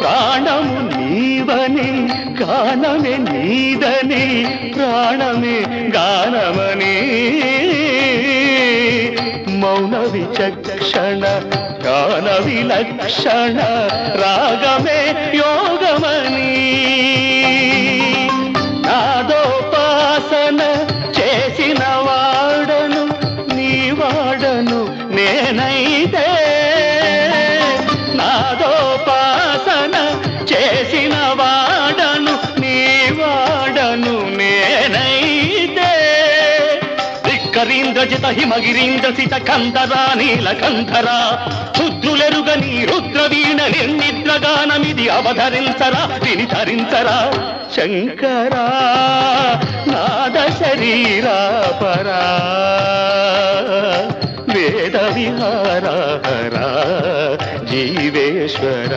ప్రాణము నీవని గానమే నీదని ప్రాణమే గానమని. మౌన విచక్షణ గాన విలక్షణ రాగమే యోగమని. నాదోపాసన చేసిన వాడను నీ వాడను నేనైతే వాడను నీ వాడను నేనైతే. ధిక్కరీంద్రజిత హిమగిరీంద్ర సిత కందరా నీలకంధరా రుద్రులెరుగని రుద్రవీణ నిర్నిద్రగానమిది అవధరించరా విని ధరించరా శంకరా నాద శరీరా పరా. వేద విహారా జీవేశ్వర.